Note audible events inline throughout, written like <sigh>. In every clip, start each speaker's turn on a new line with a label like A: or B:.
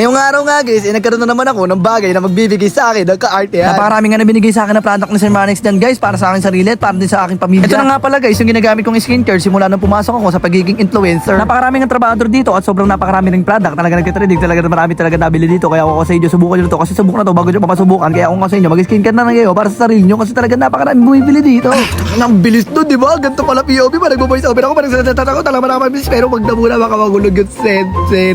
A: Ngayong araw nga guys, eh, nagkaroon na naman ako ng bagay na magbibigay sa akin ng kaartehan.
B: Napakarami nga na binigay sa akin na product ni Sir Manix dyan guys para sa akin sarili at para din sa aking pamilya. Ito na nga pala guys, yung ginagamit kong skincare simula nung pumasok ako sa pagiging influencer. Napakarami ng trabahador dito at sobrang napakarami ng product. Talaga nagtitrending, talaga marami talaga nabili dito. Kaya ako sa inyo subukan nyo to kasi subok na to bago nyo papasubukan. Kaya ako nga sa inyo mag-skincare na lang kayo para sa sarili nyo kasi talaga napakarami bumibili dito.
A: Ang bilis nun, di ba? Ganito pala POV pa. Nagbo-voice over ako. Parang sasatata ko. Talaga marami bilis. Pero pag namuna baka magulog yung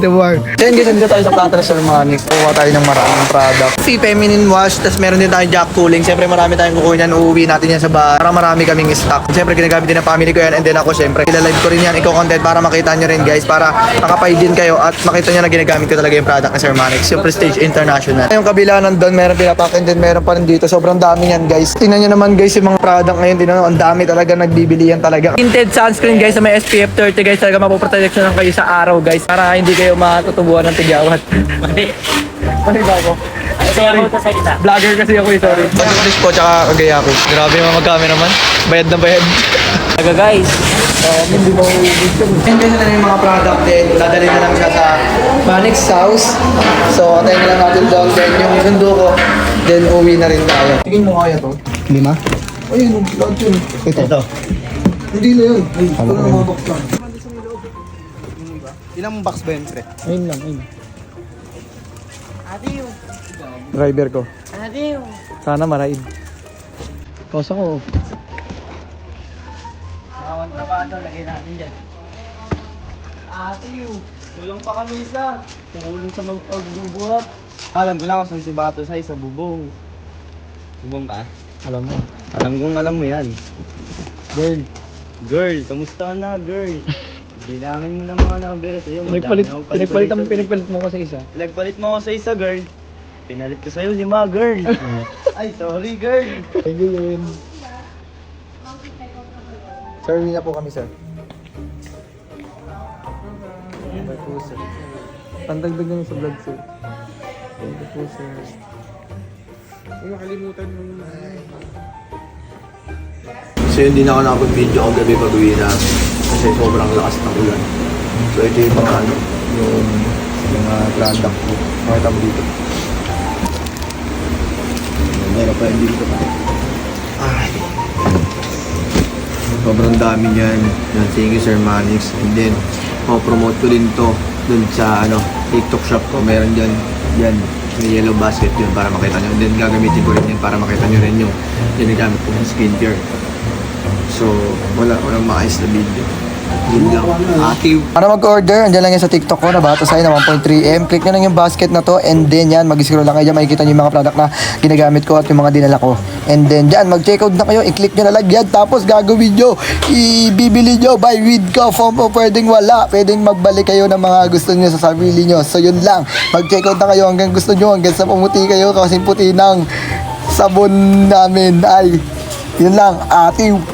A: of war. Then guys, nandito tayo sa Plata Sir Manix. Kuha tayo ng maraming product. Si feminine wash. Tapos meron din tayo jack cooling. Siyempre marami tayong kukuha niyan. Uuwi natin yan sa bahay. Para marami kaming stock. Siyempre ginagamit din ng family ko yan. And then ako siyempre. Ilalive ko rin yan. Ikaw content para makita nyo rin guys. Para makapay din kayo. At makita nyo na ginagamit ko talaga yung product ng Sir Manix. Yung Prestige International. Yung kabila nandun. Meron pinapak. And then meron pa rin dito. Sobrang dami yan guys. Tingnan nyo naman guys yung mga product ngayon. Tingnan. Ang dami talaga nagbibili yan talaga.
B: Tinted sunscreen guys na may SPF 30 guys talaga mapoprotection lang kayo sa araw guys para hindi kayo matutubuan ng tigawat. Mali. Mali ba ako? Sorry. Vlogger kasi ako eh, sorry.
A: Pag-English po, tsaka kagaya ko. Grabe yung mga cameraman. Bayad na bayad.
B: Talaga guys.
A: hindi mo Yan guys, na yung mga product din. Dadali na lang siya sa Manix house. So, antayin na lang natin doon. Then, yung sundo ko, then uwi na rin tayo. Tingin mo kaya to?
C: Lima?
A: Ayun, lahat yun.
C: Ito. Ito.
A: Hindi na yun. Ay, ito na lang.
C: Ilang box ba yun, pre?
B: Ayun lang, ayun.
C: Driver ko. Sana maraid.
B: Kosa ko.
D: Tulong pa kami isa. Tumulong sa magpagbubuhat. Alam ko na kung saan si Bato sa isa bubong. Bubong ka?
C: Alam mo.
D: Alam kong alam mo yan.
C: Girl.
D: Girl, kamusta ka na, girl? <laughs> Bilangin mo na mga number sa'yo.
B: Pinagpalit, pinagpalit,
D: paborito.
B: pinagpalit mo ko sa isa.
D: Pinagpalit mo ako sa isa, girl. Pinalit ko sa'yo lima, girl. <laughs> Ay, sorry, girl.
C: Thank you, Yun. Sir, na po kami, sir. Thank you po, sir. Pandagdag naman sa vlog, sir. Thank you po, sir. Huwag makalimutan mo yung
A: So, yun, hindi na ako nakapag-video ang gabi pag uwi na. Kasi sobrang lakas ng ulan. So, ito yung mga ano,
C: yung mga product ko. Makita mo dito.
A: Meron pa yung dito pa. Ay. Sobrang dami niyan. Yan, thank you Sir Manix. And then, promote ko din to dun sa ano, TikTok shop ko. Meron dyan, yan, may yellow basket yun para makita nyo. And then, gagamitin ko rin yan para makita nyo rin yung ginagamit ko ng skincare. So, wala, walang maayos na video. Yun lang. Active.
C: Para mag-order, andyan lang yan sa TikTok ko, nabato sa'yo na 1.3M. Click nyo lang yung basket na to and then yan, mag-scroll lang kayo dyan, makikita nyo yung mga product na ginagamit ko at yung mga dinala ko. And then dyan, mag-checkout na kayo, i-click nyo na lang. Yan, tapos gagawin nyo, ibibili nyo, with ka, form o pwedeng wala, pwedeng magbalik kayo ng mga gusto nyo sa sarili nyo. So yun lang, mag-checkout na kayo. Hanggang gusto nyo, hanggang sa pumuti kayo, kasi puti ng sabon namin. Ay, yun lang, ating